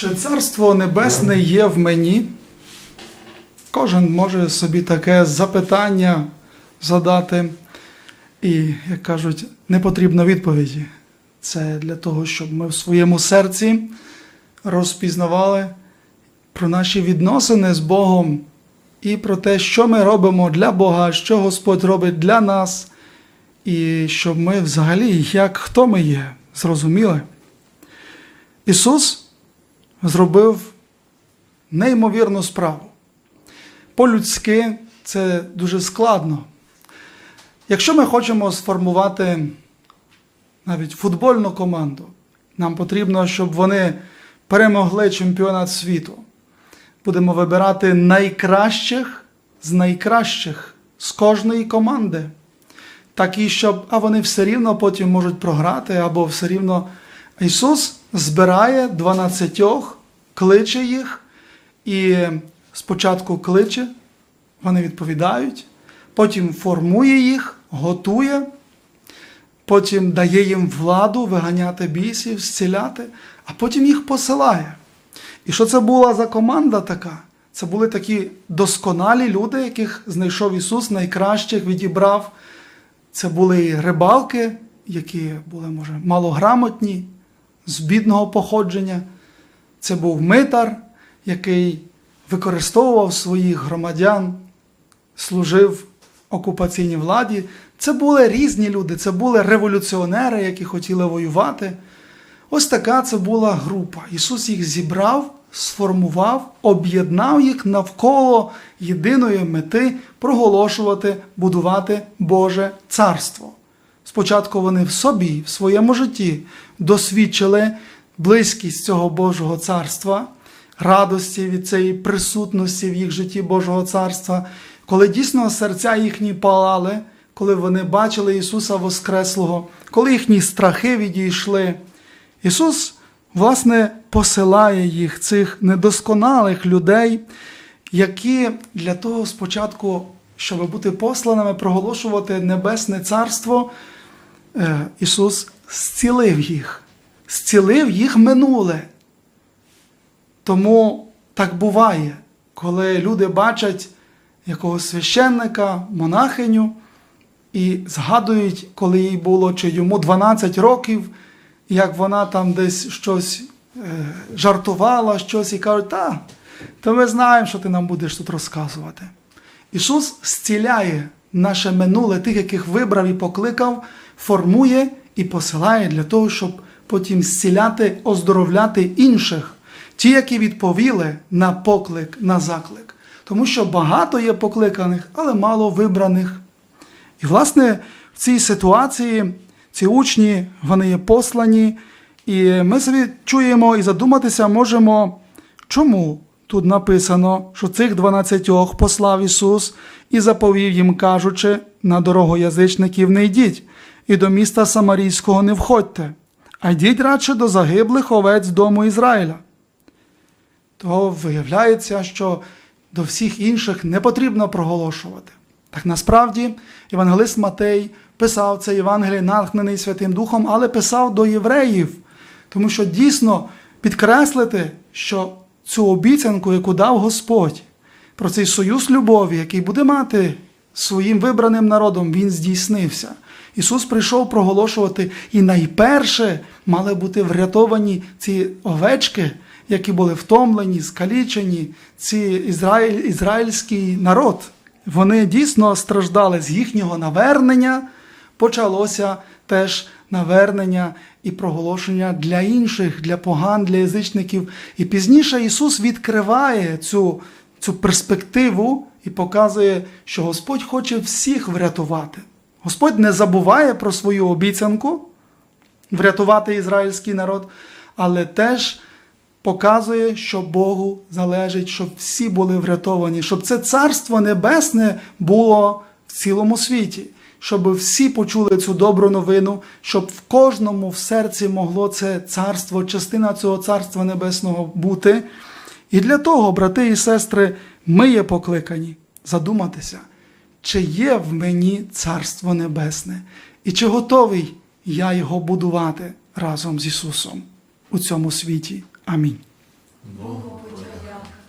Чи царство небесне є в мені? Кожен може собі таке запитання задати. І, як кажуть, не потрібно відповіді. Це для того, щоб ми в своєму серці розпізнавали про наші відносини з Богом і про те, що ми робимо для Бога, що Господь робить для нас, і щоб ми взагалі, як хто ми є, зрозуміли. Ісус зробив неймовірну справу. По-людськи це дуже складно. Якщо ми хочемо сформувати навіть футбольну команду, нам потрібно, щоб вони перемогли чемпіонат світу. Будемо вибирати найкращих з найкращих з кожної команди. Такі, щоб, а вони все рівно потім можуть програти, або все рівно. Ісус збирає 12, кличе їх, і спочатку кличе, вони відповідають, потім формує їх, готує, потім дає їм владу виганяти бісів, зціляти, а потім їх посилає. І що це була за команда така? Це були такі досконалі люди, яких знайшов Ісус, найкращих відібрав. Це були рибалки, які були, може, малограмотні, з бідного походження. Це був митар, який використовував своїх громадян, служив окупаційній владі. Це були різні люди, це були революціонери, які хотіли воювати. Ось така це була група. Ісус їх зібрав, сформував, об'єднав їх навколо єдиної мети проголошувати, будувати Боже царство. Спочатку вони в собі, в своєму житті досвідчили близькість цього Божого царства, радості від цієї присутності в їх житті Божого царства, коли дійсно серця їхні палали, коли вони бачили Ісуса Воскреслого, коли їхні страхи відійшли. Ісус, власне, посилає їх, цих недосконалих людей, які для того спочатку, щоб бути посланими, проголошувати Небесне Царство, е, Ісус зцілив їх, зцілив їх минуле. Тому так буває, коли люди бачать якогось священника, монахиню і згадують, коли їй було чи йому 12 років, як вона там десь щось е, жартувала, щось і кажуть, та, то ми знаємо, що ти нам будеш тут розказувати. Ісус зціляє наше минуле, тих, яких вибрав і покликав, формує і посилає для того, щоб потім зціляти, оздоровляти інших, ті, які відповіли на поклик, на заклик. Тому що багато є покликаних, але мало вибраних. І, власне, в цій ситуації ці учні, вони є послані, і ми собі чуємо і задуматися можемо, чому тут написано, що цих дванадцятьох послав Ісус і заповів їм, кажучи, на дорогу язичників не йдіть, і до міста Самарійського не входьте, а йдіть радше до загиблих овець дому Ізраїля. То виявляється, що до всіх інших не потрібно проголошувати. Так насправді Євангелист Матей писав це Євангеліє, натхнений Святим Духом, але писав до євреїв, тому що дійсно підкреслити, що цю обіцянку, яку дав Господь, про цей союз любові, який буде мати своїм вибраним народом, він здійснився. Ісус прийшов проголошувати, і найперше мали бути врятовані ці овечки, які були втомлені, скалічені, ці ізраїль, ізраїльський народ. Вони дійсно страждали з їхнього навернення, почалося теж навернення і проголошення для інших, для поган, для язичників. І пізніше Ісус відкриває цю, цю перспективу і показує, що Господь хоче всіх врятувати. Господь не забуває про свою обіцянку врятувати ізраїльський народ, але теж показує, що Богу залежить, щоб всі були врятовані, щоб це царство небесне було в цілому світі, щоб всі почули цю добру новину, щоб в кожному в серці могло це царство, частина цього царства небесного бути. І для того, брати і сестри, ми є покликані задуматися, чи є в мені царство небесне, і чи готовий я його будувати разом з Ісусом у цьому світі. Амінь.